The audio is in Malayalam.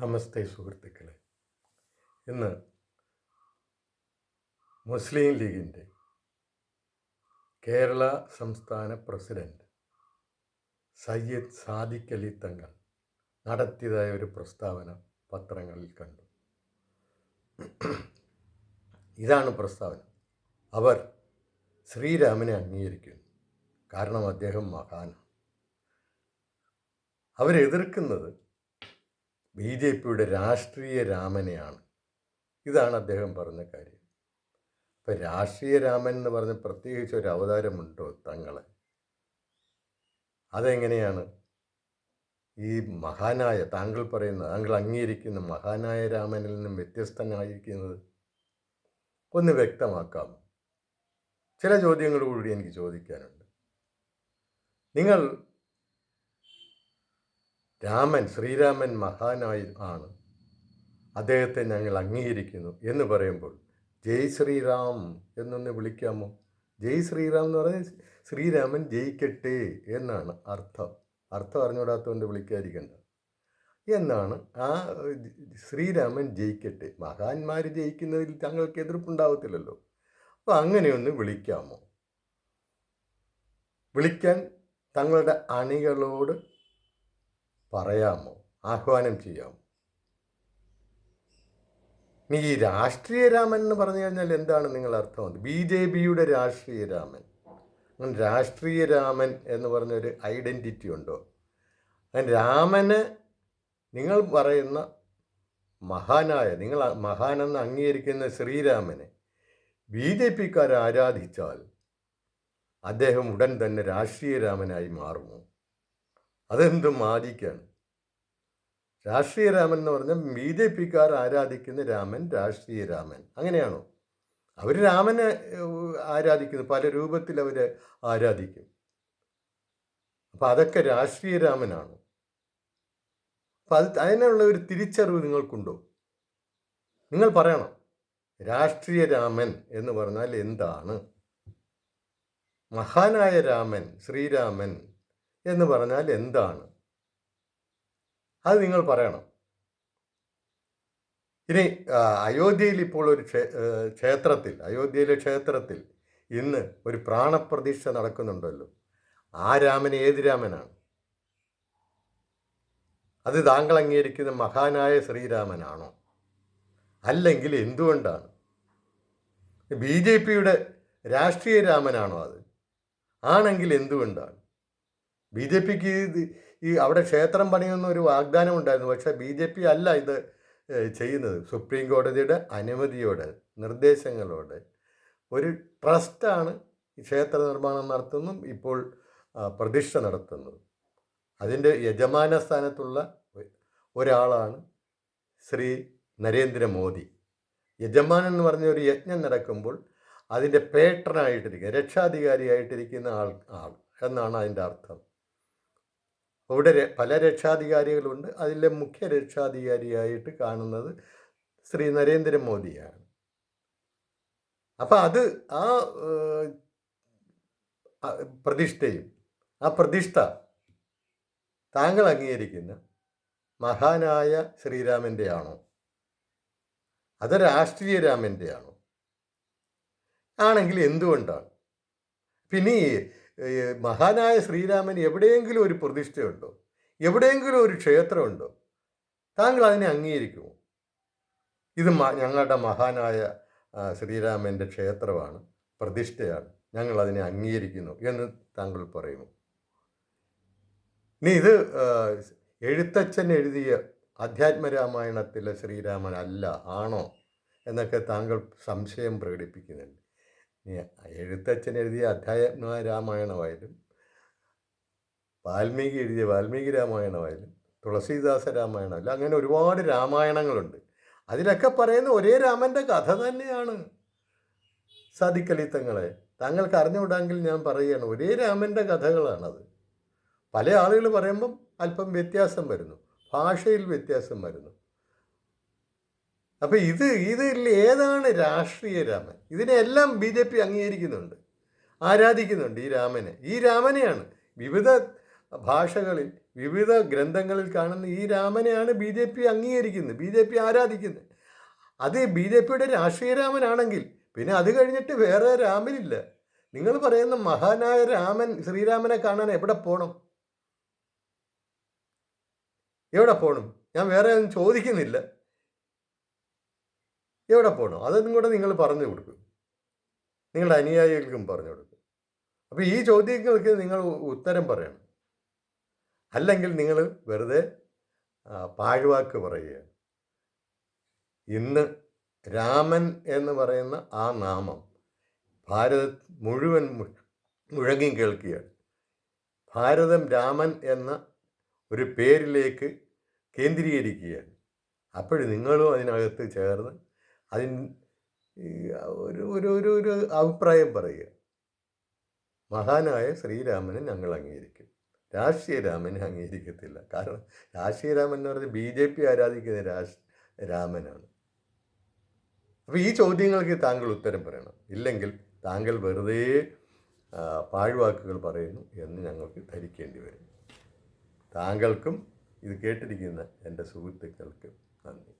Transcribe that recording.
നമസ്തേ സുഹൃത്തുക്കളെ. ഇന്ന് മുസ്ലിം ലീഗിന്റെ കേരള സംസ്ഥാന പ്രസിഡന്റ് സയ്യിദ് സാദിഖ് അലി തങ്ങൾ നടത്തിയതായ ഒരു പ്രസ്താവന പത്രങ്ങളിൽ കണ്ടു. ഇതാണ് പ്രസ്താവന. അവർ ശ്രീരാമനെ അംഗീകരിക്കുന്നു. കാരണം അദ്ദേഹം മഹാനാണ്. അവരെതിർക്കുന്നത് ബി ജെ പിയുടെ രാഷ്ട്രീയ രാമനെയാണ്. ഇതാണ് അദ്ദേഹം പറഞ്ഞ കാര്യം. ഇപ്പം രാഷ്ട്രീയ രാമൻ എന്ന് പറഞ്ഞ പ്രത്യേകിച്ച് ഒരു അവതാരമുണ്ടോ തങ്ങളെ? അതെങ്ങനെയാണ്? ഈ മഹാനായ താങ്കൾ പറയുന്ന താങ്കൾ അംഗീകരിക്കുന്ന മഹാനായ രാമനിൽ നിന്നും വ്യത്യസ്തനായിരിക്കുന്നത് ഒന്ന് വ്യക്തമാക്കാം. ചില ചോദ്യങ്ങൾ കൂടി എനിക്ക് ചോദിക്കാനുണ്ട്. നിങ്ങൾ രാമൻ ശ്രീരാമൻ മഹാനായി ആണ്. അദ്ദേഹത്തെ ഞങ്ങൾ അംഗീകരിക്കുന്നു എന്ന് പറയുമ്പോൾ ജയ് ശ്രീറാം എന്നൊന്ന് വിളിക്കാമോ? ജയ് ശ്രീറാം എന്ന് പറഞ്ഞാൽ ശ്രീരാമൻ ജയിക്കട്ടെ എന്നാണ് അർത്ഥം. അർത്ഥം അറിഞ്ഞുകൂടാത്തതുകൊണ്ട് വിളിക്കാതിരിക്കേണ്ട. എന്നാണ് ആ ശ്രീരാമൻ ജയിക്കട്ടെ. മഹാന്മാർ ജയിക്കുന്നതിൽ തങ്ങൾക്ക് എതിർപ്പുണ്ടാവത്തില്ലല്ലോ അപ്പോൾ അങ്ങനെയൊന്ന് വിളിക്കാമോ? വിളിക്കാൻ തങ്ങളുടെ അണികളോട് പറയാമോ? ആഹ്വാനം ചെയ്യാമോ? ഈ രാഷ്ട്രീയ രാമൻ എന്ന് പറഞ്ഞു കഴിഞ്ഞാൽ എന്താണ് നിങ്ങൾ അർത്ഥം? ബി ജെ പിയുടെ രാഷ്ട്രീയ രാമൻ. രാഷ്ട്രീയ രാമൻ എന്ന് പറഞ്ഞൊരു ഐഡന്റിറ്റി ഉണ്ടോ? രാമന് നിങ്ങൾ പറയുന്ന മഹാനായ നിങ്ങൾ മഹാനെന്ന് അംഗീകരിക്കുന്ന ശ്രീരാമനെ ബി ജെ പിക്കാർ ആരാധിച്ചാൽ അദ്ദേഹം ഉടൻ തന്നെ രാഷ്ട്രീയ രാമനായി മാറുമോ? അതെന്തും മാജിക്കാണ് രാഷ്ട്രീയ രാമൻ എന്ന് പറഞ്ഞാൽ ബി ജെ പിക്കാർ ആരാധിക്കുന്ന രാമൻ രാഷ്ട്രീയ രാമൻ. അങ്ങനെയാണോ? അവർ രാമനെ ആരാധിക്കുന്നു പല രൂപത്തിൽ അവർ ആരാധിക്കും. അപ്പം അതൊക്കെ രാഷ്ട്രീയ രാമനാണ്. അപ്പം അത് അതിനുള്ള ഒരു തിരിച്ചറിവ് നിങ്ങൾക്കുണ്ടോ? നിങ്ങൾ പറയണം. രാഷ്ട്രീയ രാമൻ എന്ന് പറഞ്ഞാൽ എന്താണ്? മഹാനായ രാമൻ ശ്രീരാമൻ എന്ന് പറഞ്ഞാൽ എന്താണ്? അത് നിങ്ങൾ പറയണം. ഇനി അയോധ്യയിൽ ഇപ്പോൾ ഒരു ക്ഷേത്രത്തിൽ അയോധ്യയിലെ ക്ഷേത്രത്തിൽ ഇന്ന് ഒരു പ്രാണപ്രതിഷ്ഠ നടക്കുന്നുണ്ടല്ലോ. ആ രാമൻ ഏത് രാമനാണ്? അത് താങ്കൾ അംഗീകരിക്കുന്ന മഹാനായ ശ്രീരാമനാണോ? അല്ലെങ്കിൽ എന്തുകൊണ്ടാണ്? ബി ജെ പിയുടെ രാഷ്ട്രീയ രാമനാണോ അത്? ആണെങ്കിൽ എന്തുകൊണ്ടാണ്? ബി ജെ പിക്ക് ഈ അവിടെ ക്ഷേത്രം പണിയുന്ന ഒരു വാഗ്ദാനം ഉണ്ടായിരുന്നു. പക്ഷേ ബി ജെ പി അല്ല ഇത് ചെയ്യുന്നത്. സുപ്രീം കോടതിയുടെ അനുമതിയോടെ നിർദ്ദേശങ്ങളോടെ. ഒരു ട്രസ്റ്റാണ് ഈ ക്ഷേത്ര നിർമ്മാണം നടത്തുന്നതും ഇപ്പോൾ പ്രതിഷ്ഠ നടത്തുന്നത്. അതിന്റെ യജമാന സ്ഥാനത്തുള്ള ഒരാളാണ് ശ്രീ നരേന്ദ്രമോദി. യജമാനൻ എന്ന് പറഞ്ഞ ഒരു യജ്ഞം നടക്കുമ്പോൾ അതിന്റെ പേട്ടനായിട്ടിരിക്കുക രക്ഷാധികാരിയായിട്ടിരിക്കുന്ന ആൾ ആൾ എന്നാണ് അതിന്റെ അർത്ഥം. അവിടെ പല രക്ഷാധികാരികളുണ്ട്. അതിലെ മുഖ്യ രക്ഷാധികാരിയായിട്ട് കാണുന്നത് ശ്രീ നരേന്ദ്രമോദിയാണ് അപ്പം അത് ആ പ്രതിഷ്ഠയും ആ പ്രതിഷ്ഠ താങ്കൾ അംഗീകരിക്കുന്ന മഹാനായ ശ്രീരാമന്റെ ആണോ? അത് രാഷ്ട്രീയ രാമന്റെ ആണോ? ആണെങ്കിൽ എന്തുകൊണ്ടാണ്? പിന്നെ മഹാനായ ശ്രീരാമൻ എവിടെയെങ്കിലും ഒരു പ്രതിഷ്ഠയുണ്ടോ? എവിടെയെങ്കിലും ഒരു ക്ഷേത്രമുണ്ടോ? താങ്കൾ അതിനെ അംഗീകരിക്കുമോ? ഇത് ഞങ്ങളുടെ മഹാനായ ശ്രീരാമന്റെ ക്ഷേത്രമാണ് പ്രതിഷ്ഠയാണ്. ഞങ്ങൾ അതിനെ അംഗീകരിക്കുന്നു എന്ന് താങ്കൾ പറയുമോ? ഇനി ഇത് എഴുത്തച്ഛൻ എഴുതിയ അധ്യാത്മരാമായണത്തിലെ ശ്രീരാമൻ അല്ല ആണോ? എന്നൊക്കെ താങ്കൾ സംശയം പ്രകടിപ്പിക്കുന്നുണ്ട്. എഴുത്തച്ഛൻ എഴുതിയ അധ്യാത്മ രാമായണമായാലും വാൽമീകി എഴുതിയ വാൽമീകി രാമായണമായാലും തുളസീദാസ രാമായണമായാലും അങ്ങനെ ഒരുപാട് രാമായണങ്ങളുണ്ട്. അതിലൊക്കെ പറയുന്ന ഒരേ രാമന്റെ കഥ തന്നെയാണ് സതിക്കലിത്തങ്ങളെ താങ്കൾക്ക് അറിഞ്ഞുകൂടാങ്കിൽ ഞാൻ പറയുകയാണ് ഒരേ രാമന്റെ കഥകളാണത്. പല ആളുകൾ പറയുമ്പം അല്പം വ്യത്യാസം വരുന്നു ഭാഷയിൽ വ്യത്യാസം വരുന്നു. അപ്പോൾ ഇത് ഇതിൽ ഏതാണ് രാഷ്ട്രീയ രാമൻ? ഇതിനെല്ലാം ബി ജെ പി അംഗീകരിക്കുന്നുണ്ട് ആരാധിക്കുന്നുണ്ട് ഈ രാമനെ. ഈ രാമനെയാണ് വിവിധ ഭാഷകളിൽ വിവിധ ഗ്രന്ഥങ്ങളിൽ കാണുന്ന ഈ രാമനെയാണ് ബി ജെ പി അംഗീകരിക്കുന്നത് ബി ജെ പി ആരാധിക്കുന്നത്. അത് ബി ജെ പിയുടെ രാഷ്ട്രീയ രാമനാണെങ്കിൽ പിന്നെ അത് കഴിഞ്ഞിട്ട് വേറെ രാമനില്ല. നിങ്ങൾ പറയുന്ന മഹാനായ രാമൻ ശ്രീരാമനെ കാണാൻ എവിടെ പോകണം എവിടെ പോകണം ഞാൻ വേറെ ഒന്നും ചോദിക്കുന്നില്ല. എവിടെ പോകണം അതൊന്നും കൂടെ നിങ്ങൾ പറഞ്ഞു കൊടുക്കും. നിങ്ങളുടെ അനുയായികൾക്കും പറഞ്ഞു കൊടുക്കും. അപ്പോൾ ഈ ചോദ്യങ്ങൾക്ക് നിങ്ങൾ ഉത്തരം പറയണം. അല്ലെങ്കിൽ നിങ്ങൾ വെറുതെ പാഴ്വാക്ക് പറയുക. ഇന്ന് രാമൻ എന്ന് പറയുന്ന ആ നാമം ഭാരത മുഴുവൻ മുഴങ്ങി കേൾക്കുകയാണ്. ഭാരതം രാമൻ എന്ന ഒരു പേരിലേക്ക് കേന്ദ്രീകരിക്കുകയാണ്. അപ്പോൾ നിങ്ങളും അതിനകത്ത് ചേർന്ന് അതിന് ഒരു ഒരു ഒരു ഒരു അഭിപ്രായം പറയുക. മഹാനായ ശ്രീരാമനെ ഞങ്ങൾ അംഗീകരിക്കും. രാഷ്ട്രീയ രാമനെ അംഗീകരിക്കത്തില്ല. കാരണം രാഷ്ട്രീയ രാമൻ എന്ന് പറഞ്ഞാൽ ബി ജെ പി ആരാധിക്കുന്ന രാഷ് രാമനാണ്. അപ്പോൾ ഈ ചോദ്യങ്ങൾക്ക് താങ്കൾ ഉത്തരം പറയണം. ഇല്ലെങ്കിൽ താങ്കൾ വെറുതെ പാഴ്വാക്കുകൾ പറയുന്നു എന്ന് ഞങ്ങൾക്ക് ധരിക്കേണ്ടി വരും. താങ്കൾക്കും ഇത് കേട്ടിരിക്കുന്ന എന്റെ സുഹൃത്തുക്കൾക്കും നന്ദി.